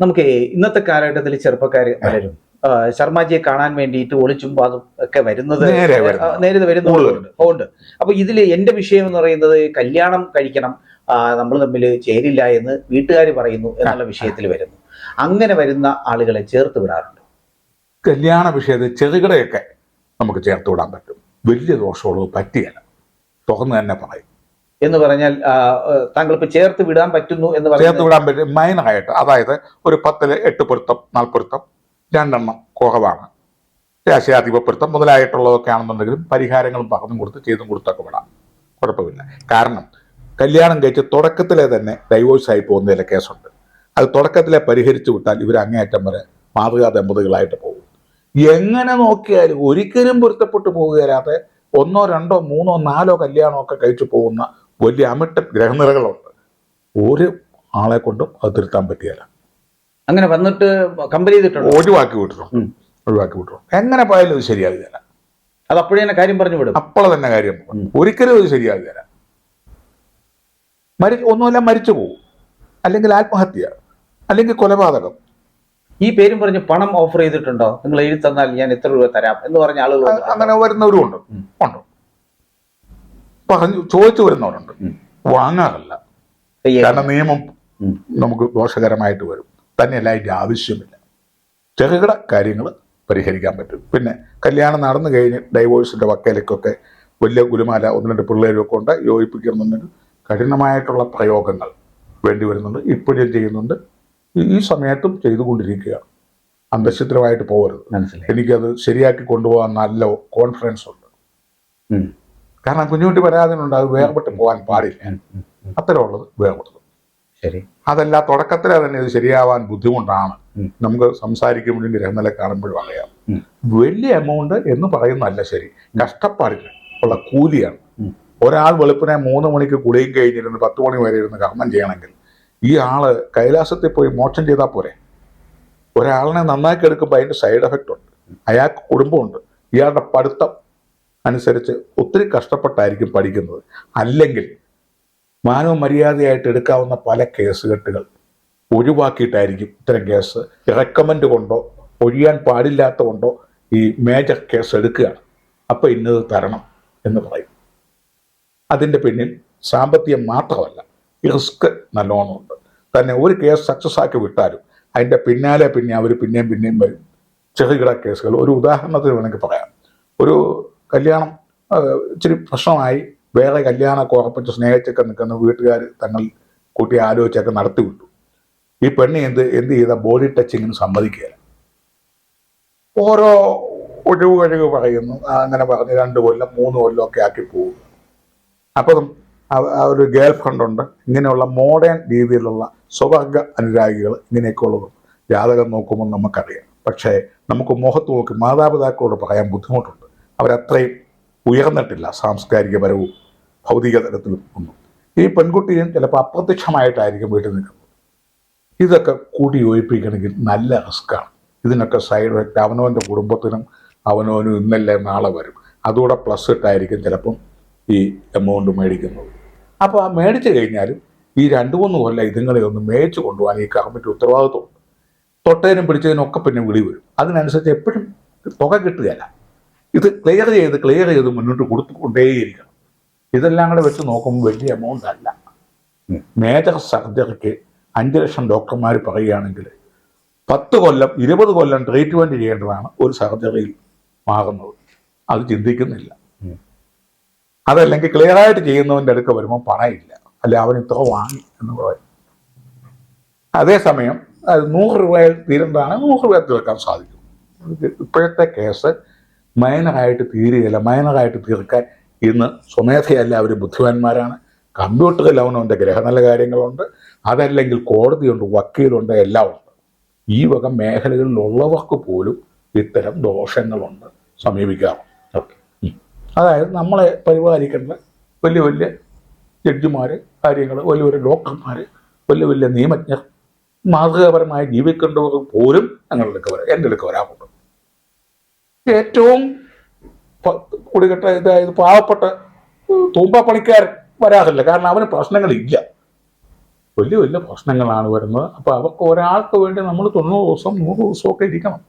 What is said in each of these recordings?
നമുക്ക് ഇന്നത്തെ കാലഘട്ടത്തിൽ ചെറുപ്പക്കാർ പലരും ശർമാജിയെ കാണാൻ വേണ്ടിയിട്ട് ഒളിച്ചും പാതും ഒക്കെ വരുന്നത് നേരെ വരുന്നു ആ, വരുന്നുണ്ട് ഉണ്ട് അപ്പൊ ഇതിൽ എന്റെ വിഷയം എന്ന് പറയുന്നത് കല്യാണം കഴിക്കണം നമ്മൾ തമ്മിൽ ചേരില്ല എന്ന് വീട്ടുകാർ പറയുന്നു എന്നുള്ള വിഷയത്തിൽ വരുന്നു. അങ്ങനെ വരുന്ന ആളുകളെ ചേർത്ത് വിടാറുണ്ട്. കല്യാണ വിഷയത്തിൽ ചെറുകിടയൊക്കെ നമുക്ക് ചേർത്ത് വിടാൻ പറ്റും. വലിയ ദോഷമുള്ളത് പറ്റിയല്ല. തുറന്ന് തന്നെ പറയും. എന്ന് പറഞ്ഞാൽ താങ്കൾ ഇപ്പൊ ചേർത്ത് വിടാൻ പറ്റുന്നു എന്ന് ചേർത്ത് പറയുന്നത് വിടാൻ പറ്റും. മൈനായിട്ട് അതായത് ഒരു പത്തിൽ എട്ട് പൊരുത്തം നാൽപ്പൊരുത്തം രണ്ടെണ്ണം കുറവാണ് രാശിയാധിപ പൊരുത്തം മുതലായിട്ടുള്ളതൊക്കെ ആണെന്നുണ്ടെങ്കിലും പരിഹാരങ്ങളും പകർന്നും കൊടുത്ത് ചെയ്തും കൊടുത്തൊക്കെ വിടാം. കുഴപ്പമില്ല. കാരണം കല്യാണം കഴിച്ച് തുടക്കത്തിലെ തന്നെ ഡൈവോഴ്സ് ആയി പോകുന്ന ചില കേസുണ്ട്. അത് തുടക്കത്തിലെ പരിഹരിച്ചു വിട്ടാൽ ഇവർ അങ്ങേയറ്റം വരെ മാതൃകാ ദമ്പതികളായിട്ട് പോകും. എങ്ങനെ നോക്കിയാലും ഒരിക്കലും പൊരുത്തപ്പെട്ടു പോകുകയല്ലാതെ ഒന്നോ രണ്ടോ മൂന്നോ നാലോ കല്യാണമൊക്കെ കഴിച്ചു പോകുന്ന വലിയ അമിട്ട ഗ്രഹനിരകളുണ്ട് ഒരു ആളെ കൊണ്ടും അത് തിരുത്താൻ പറ്റിയല്ല. അങ്ങനെ വന്നിട്ട് കമ്പനി ചെയ്തിട്ടുണ്ട്? ഒഴിവാക്കി വിട്ടു. ഒഴിവാക്കി വിട്ടു എങ്ങനെ പോയാലും ഇത് ശരിയാകുകയില്ല അത് അപ്പോഴേ തന്നെ കാര്യം പറഞ്ഞു വിടും. അപ്പോൾ തന്നെ കാര്യം. ഒരിക്കലും ഇത് ശരിയാകുകയില്ല മരി ഒന്നുമല്ല മരിച്ചു പോകും അല്ലെങ്കിൽ ആത്മഹത്യ അല്ലെങ്കിൽ കൊലപാതകം. ഈ പേരും പറഞ്ഞ് പണം ഓഫർ ചെയ്തിട്ടുണ്ടോ? നിങ്ങൾ എഴുതി തന്നാൽ ഞാൻ എത്ര രൂപ തരാം എന്ന് പറഞ്ഞ ആളുകൾ അങ്ങനെ വരുന്നവരും ഉണ്ട്. ഉണ്ട്. പറഞ്ഞു ചോദിച്ചു വരുന്നവരുണ്ട്. വാങ്ങാറില്ല. കാരണം നിയമം നമുക്ക് ദോഷകരമായിട്ട് വരും. തന്നെയല്ല അതിന്റെ ആവശ്യമില്ല. ചെറുകിട കാര്യങ്ങൾ പരിഹരിക്കാൻ പറ്റും. പിന്നെ കല്യാണം നടന്നു കഴിഞ്ഞ് ഡൈവോഴ്സിന്റെ വക്കയിലേക്കൊക്കെ വലിയ ഗുരുമാല ഒന്ന് രണ്ട് പിള്ളേരും ഒക്കെ ഉണ്ട് യോജിപ്പിക്കുന്നുണ്ടെങ്കിൽ കഠിനമായിട്ടുള്ള പ്രയോഗങ്ങൾ വേണ്ടി വരുന്നുണ്ട്. ഇപ്പോഴും ചെയ്യുന്നുണ്ട്. ഈ- സമയത്തും ചെയ്തുകൊണ്ടിരിക്കുകയാണ്. അന്തശിദ്രമായിട്ട് പോകരുത്. മനസ്സിലായി. എനിക്കത് ശരിയാക്കി കൊണ്ടുപോകാൻ നല്ല കോൺഫിഡൻസ് ഉണ്ട്. കാരണം കുഞ്ഞുകുട്ടി പരാതിനുണ്ട് അത് വേർപെട്ട് പോകാൻ പാടില്ല. അത്തരമുള്ളത് വേർപെട്ടത്. ശരി. അതല്ല തുടക്കത്തിലെ തന്നെ ഇത് ശരിയാവാൻ ബുദ്ധിമുട്ടാണ്. നമുക്ക് സംസാരിക്കുമ്പോഴും ഗ്രഹനില കാണുമ്പോഴും അറിയാം. വലിയ എമൗണ്ട് എന്ന് പറയുന്നതല്ല ശരി. കഷ്ടപ്പാടിന് ഉള്ള കൂലിയാണ്. ഒരാൾ വെളുപ്പിനെ മൂന്ന് മണിക്ക് കുളിയും കഴിഞ്ഞിരുന്ന് പത്ത് മണി വരെ ഇരുന്ന് കർമ്മം ചെയ്യണമെങ്കിൽ ഈ ആൾ കൈലാസത്തിൽ പോയി മോക്ഷം ചെയ്താൽ പോരെ? ഒരാളിനെ നന്നാക്കി എടുക്കുമ്പോൾ അതിന്റെ സൈഡ് എഫക്റ്റ് ഉണ്ട്. അയാൾക്ക് കുടുംബമുണ്ട്. ഇയാളുടെ പഠിത്തം അനുസരിച്ച് ഒത്തിരി കഷ്ടപ്പെട്ടായിരിക്കും പഠിക്കുന്നത്. അല്ലെങ്കിൽ മാനവ മര്യാദയായിട്ട് എടുക്കാവുന്ന പല കേസുകെട്ടുകൾ ഒഴിവാക്കിയിട്ടായിരിക്കും ഇത്തരം കേസ് റെക്കമെൻഡ് കൊണ്ടോ ഒഴിയാൻ പാടില്ലാത്ത കൊണ്ടോ ഈ മേജർ കേസ് എടുക്കുക അപ്പോൾ ഇന്നത് തരണം എന്ന് പറയും. അതിന്റെ പിന്നിൽ സാമ്പത്തികം മാത്രമല്ല റിസ്ക് നല്ലോണമുണ്ട് തന്നെ ഒരു കേസ് സക്സസ് ആക്കി വിട്ടാലും അതിന്റെ പിന്നാലെ പിന്നെ അവർ പിന്നെയും പിന്നെയും വരും. ചെറുകിട കേസുകൾ ഒരു ഉദാഹരണത്തിന് വേണമെങ്കിൽ പറയാം. ഒരു കല്യാണം ഇച്ചിരി പ്രശ്നമായി. വേറെ കല്യാണമൊക്കെ ഉറപ്പിച്ച് സ്നേഹിച്ചൊക്കെ നിൽക്കുന്ന വീട്ടുകാർ തങ്ങൾ കൂട്ടി ആലോചിച്ചൊക്കെ നടത്തി വിട്ടു. ഈ പെണ്ണ് എന്ത് എന്ത് ചെയ്ത? ബോഡി ടച്ചിങ്ങിന് സമ്മതിക്കുകയില്ല. ഓരോ ഒഴിവ് കഴിവ് പറയുന്നു. അങ്ങനെ പറഞ്ഞ് രണ്ട് കൊല്ലം മൂന്ന് കൊല്ലം ഒക്കെ ആക്കി പോകും അപ്പം ഒരു ഗേൾ ഫ്രണ്ട് ഉണ്ട്. ഇങ്ങനെയുള്ള മോഡേൺ രീതിയിലുള്ള സ്വവർഗ അനുരാഗികൾ ഇങ്ങനെയൊക്കെ ഉള്ളതും ജാതകം നോക്കുമ്പോൾ നമുക്കറിയാം. പക്ഷേ നമുക്ക് മുഖത്ത് നോക്കി മാതാപിതാക്കളോട് പറയാൻ ബുദ്ധിമുട്ടുണ്ട്. അവരത്രയും ഉയർന്നിട്ടില്ല. സാംസ്കാരികപരവും ഭൗതിക തലത്തിലും ഒന്നും. ഈ പെൺകുട്ടിയും ചിലപ്പോൾ അപ്രത്യക്ഷമായിട്ടായിരിക്കും വീട്ടിൽ നിൽക്കുന്നത്. ഇതൊക്കെ കൂട്ടി യോജിപ്പിക്കണമെങ്കിൽ നല്ല റിസ്ക്കാണ് ഇതിനൊക്കെ സൈഡ് എഫക്റ്റ് അവനവന്റെ കുടുംബത്തിനും അവനവനും ഇന്നല്ലേ നാളെ വരും. അതുകൂടെ പ്ലസ് ഇട്ടായിരിക്കും ചിലപ്പം ഈ എമൗണ്ട് മേടിക്കുന്നത്. അപ്പോൾ ആ മേടിച്ചു കഴിഞ്ഞാലും ഈ രണ്ട് മൂന്ന് കൊല്ലം ഇതുങ്ങളെ ഒന്ന് മേടിച്ചു കൊണ്ടുപോകാൻ ഈ കർമ്മയ്ക്ക് ഉത്തരവാദിത്വമുണ്ട്. തൊട്ടതിനും പിടിച്ചതിനും ഒക്കെ പിന്നെ വിളി വരും. അതിനനുസരിച്ച് എപ്പോഴും തുക കിട്ടുകയല്ല. ഇത് ക്ലിയർ ചെയ്ത് ക്ലിയർ ചെയ്ത് മുന്നോട്ട് കൊടുത്തുകൊണ്ടേയിരിക്കണം. ഇതെല്ലാം കൂടെ വെച്ച് നോക്കുമ്പോൾ വലിയ എമൗണ്ട് അല്ല. മേജർ സർജറിക്ക് അഞ്ച് ലക്ഷം ഡോക്ടർമാർ പറയുകയാണെങ്കിൽ പത്ത് കൊല്ലം ഇരുപത് കൊല്ലം ട്രീറ്റ്മെന്റ് ചെയ്യേണ്ടതാണ് ഒരു സർജറിയിൽ മാറുന്നത്. അത് ചിന്തിക്കുന്നില്ല. അതല്ലെങ്കിൽ ക്ലിയർ ആയിട്ട് ചെയ്യുന്നവന്റെ അടുക്ക വരുമ്പോൾ പറയില്ല. അല്ല അവൻ ഇത്ര വാങ്ങി എന്ന് പറയും. അതേസമയം അത് നൂറ് രൂപയിൽ തീരേണ്ടതാണ് നൂറ് രൂപ തീർക്കാൻ സാധിക്കും. ഇപ്പോഴത്തെ കേസ് മൈനറായിട്ട് തീരുകയില്ല. മൈനറായിട്ട് തീർക്കാൻ ഇന്ന് സ്വമേധയല്ല എല്ലാവരും ബുദ്ധിമാന്മാരാണ്. കമ്പ്യൂട്ടറിൽ അവനവന്റെ ഗ്രഹനല കാര്യങ്ങളുണ്ട്. അതല്ലെങ്കിൽ കോടതിയുണ്ട് വക്കീലുണ്ട് എല്ലാം ഉണ്ട്. ഈ വക മേഖലകളിലുള്ളവർക്ക് പോലും ഇത്തരം ദോഷങ്ങളുണ്ട്. സമീപിക്കാറുണ്ട് ഓക്കെ. അതായത് നമ്മളെ പരിപാലിക്കേണ്ട വലിയ വലിയ ജഡ്ജിമാർ കാര്യങ്ങൾ വലിയ വലിയ ഡോക്ടർമാർ വലിയ വലിയ നിയമജ്ഞർ മാതൃകാപരമായി ജീവിക്കേണ്ടവർ പോലും ഞങ്ങളുടെ അടുക്ക വരാം. എന്റെ അടുക്ക വരാറുണ്ട്. ഏറ്റവും കുടികെട്ട ഇതായത് പാവപ്പെട്ട തൂമ്പ പണിക്കാരൻ വരാറില്ല. കാരണം അവന് പ്രശ്നങ്ങളില്ല. വലിയ വലിയ പ്രശ്നങ്ങളാണ് വരുന്നത്. അപ്പോൾ അവർക്ക് ഒരാൾക്ക് വേണ്ടി നമ്മൾ തൊണ്ണൂറ് ദിവസം നൂറ് ദിവസമൊക്കെ ഇരിക്കണം.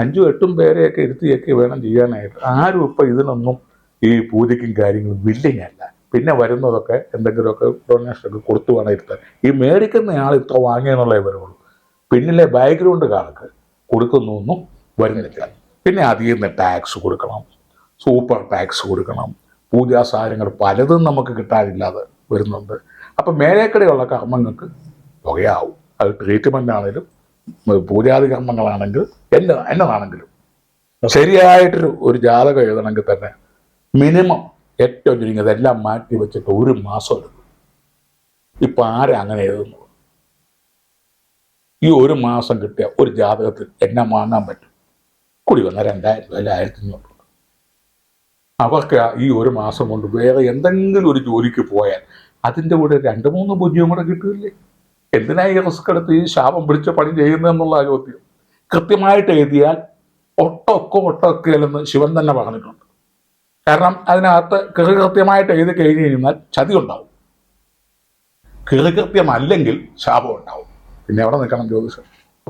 അഞ്ചും എട്ടും പേരെയൊക്കെ ഇരുത്തിയൊക്കെ വേണം ചെയ്യാനായിട്ട്. ആരും ഇപ്പം ഇതിനൊന്നും ഈ പൂജയ്ക്കും കാര്യങ്ങളും വില്ലിങ് അല്ല. പിന്നെ വരുന്നതൊക്കെ എന്തെങ്കിലുമൊക്കെ ഡൊണേഷൻ ഒക്കെ കൊടുത്തു വേണം ഇരുത്താൻ. ഈ മേടിക്കുന്ന ആൾ ഇത്ര വാങ്ങിയെന്നുള്ളേ വരുള്ളൂ. പിന്നിലെ ബാക്ക്ഗ്രൗണ്ട് കാർക്ക് കൊടുക്കുന്നൊന്നും വരുന്നില്ല. പിന്നെ അതിൽ നിന്ന് ടാക്സ് കൊടുക്കണം. സൂപ്പർ ടാക്സ് കൊടുക്കണം. പൂജാ സാധനങ്ങൾ പലതും നമുക്ക് കിട്ടാനില്ലാതെ വരുന്നുണ്ട്. അപ്പം മേലേക്കടെയുള്ള കർമ്മങ്ങൾക്ക് തുകയാവും. അത് ട്രീറ്റ്മെന്റ് ആണെങ്കിലും പൂജാതി കർമ്മങ്ങളാണെങ്കിൽ എന്ന എന്നതാണെങ്കിലും. ശരിയായിട്ടൊരു ഒരു ജാതകം എഴുതണമെങ്കിൽ തന്നെ മിനിമം ഏറ്റവും ചുരുങ്ങിയത് എല്ലാം മാറ്റി വെച്ചിട്ട് ഒരു മാസം എടുക്കും. ഇപ്പം ആരാ അങ്ങനെ എഴുതുന്നത്? ഈ ഒരു മാസം കിട്ടിയ ഒരു ജാതകത്തിൽ എന്നെ വാങ്ങാൻ പറ്റും. കൂടി വന്ന രണ്ടായിരം രൂപ. അല്ല ആയിരത്തി അഞ്ഞൂറ് രൂപ അവർക്ക് ഈ ഒരു മാസം കൊണ്ട് വേറെ എന്തെങ്കിലും ഒരു ജോലിക്ക് പോയാൽ അതിന്റെ കൂടെ രണ്ട് മൂന്ന് പൂജ്യം കൂടെ കിട്ടില്ലേ എന്തിനാ ഈ റിസ്ക് എടുത്ത് ഈ ശാപം പിടിച്ച പണി ചെയ്യുന്നതെന്നുള്ള ചോദ്യം. കൃത്യമായിട്ട് എഴുതിയാൽ ഒട്ടൊക്കെ ഒട്ടൊക്കെ അല്ലെന്ന് ശിവൻ തന്നെ പറഞ്ഞിട്ടുണ്ട്. കാരണം അതിനകത്ത് കൃത്യമായിട്ട് എഴുതി കഴിഞ്ഞ് കഴിഞ്ഞാൽ ചതി ഉണ്ടാവും. കൃത്യമല്ലെങ്കിൽ ശാപം ഉണ്ടാവും. പിന്നെ എവിടെ നിൽക്കണം ജ്യോതിഷം